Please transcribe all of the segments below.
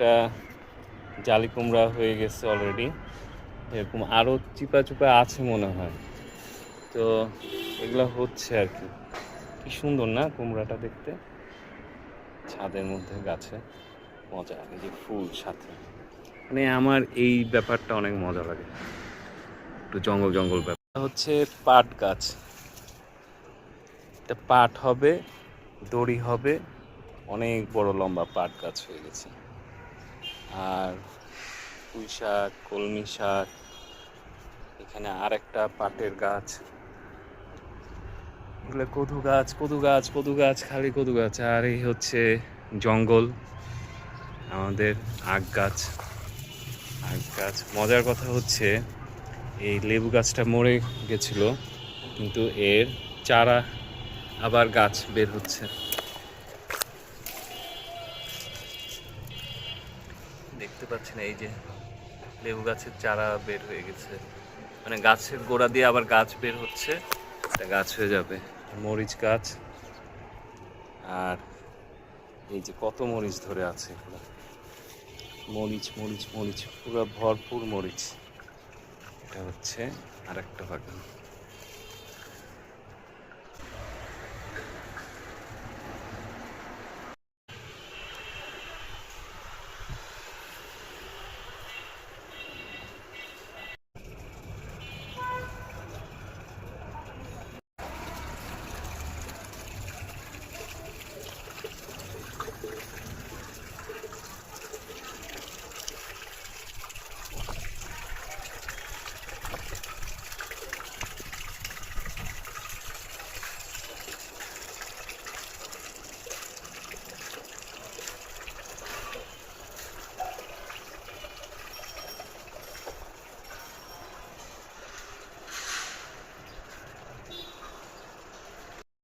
একটা জালি কুমড়া হয়ে গেছে অলরেডি এরকম আরও চিপা চুপা আছে মনে হয়। তো এগুলো হচ্ছে আর কি। কি সুন্দর না কুমড়াটা দেখতে। ছাদের মধ্যে গাছে। মজা, এই যে ফুল সাথে। মানে আমার এই ব্যাপারটা অনেক মজা লাগে। একটু জঙ্গল জঙ্গল ব্যাপার। হচ্ছে পাট গাছ। পাট হবে, দড়ি হবে। অনেক বড় লম্বা পাট গাছ হয়ে গেছে। আর পুঁই শাক, কলমি শাক, এখানে আর একটা পাটের গাছ। এগুলো কদু গাছ কদু গাছ কদু গাছ, খালি কদু গাছ। আর এই হচ্ছে জঙ্গল, আমাদের আখ গাছ। আখ গাছ, মজার কথা হচ্ছে এই লেবু গাছটা মরে গেছিল, কিন্তু এর চারা আবার গাছ বের হচ্ছে। দেখতে পাচ্ছেন এই যে লেবু গাছের চারা বের হয়ে গেছে। মানে গাছের গোড়া দিয়ে আবার গাছ বের হচ্ছে। একটা গাছ হয়ে যাবে, মরিচ গাছ। আর এই যে কত মরিচ ধরে আছে এগুলো। মরিচ মরিচ মরিচ, পুরো ভরপুর মরিচ। এটা হচ্ছে আর একটা বাগান।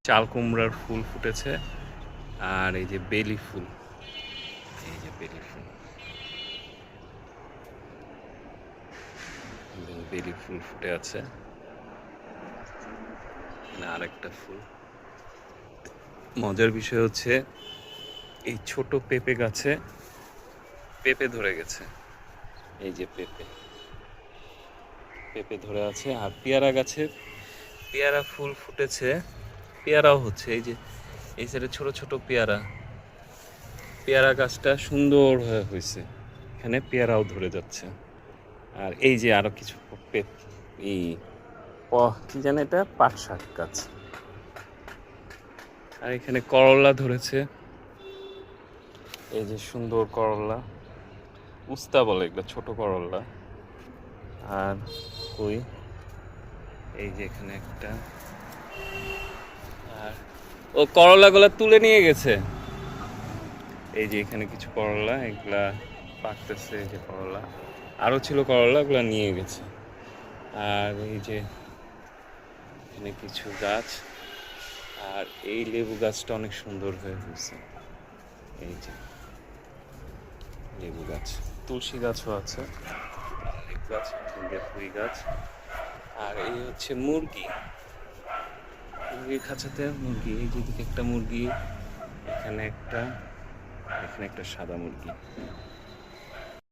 চাল কুমড়ার ফুল ফুটেছে আর এই যে বেলি ফুল। এই যে বেলি ফুল। বেলি ফুল ফুটে আছে। এখানে আরেকটা ফুল। মজার বিষয় হচ্ছে, এই ছোট পেঁপে গাছে পেঁপে ধরে গেছে। এই যে পেঁপে। পেঁপে ধরে আছে আর পেয়ারা গাছে পেয়ারা ফুল ফুটেছে। পেয়ারাও হচ্ছে, এই যে, এই সাইডে ছোট ছোট পেয়ারা। পেয়ারা গাছটা সুন্দর হয়ে হয়েছে। এখানে পেয়ারাও ধরে যাচ্ছে। আর এই যে আরও কিছু এই কি জানে এটা? পাট শাক গাছ। আর এখানে করলা ধরেছে। এই যে সুন্দর করলা। উস্তা বলে এগুলো, ছোট করলা। আর কই? এই যে এখানে একটা ও করলাগুলো তুলে নিয়ে গেছে। এই যে এখানে কিছু করলা, এগুলা পাকতেছে, এই যে করলা। আরও ছিল করলা এগুলো নিয়ে গেছে। আর এই যে এখানে কিছু গাছ। আর এই লেবু গাছটা অনেক সুন্দর হয়ে হয়েছে এই যে লেবু গাছ। তুলসী গাছও আছে। লেবু গাছ গাছ। আর এই হচ্ছে মুরগি। মুরগির খাঁচাতে মুরগি এই যেদিকে একটা মুরগি এখানে একটা এখানে একটা সাদা মুরগি।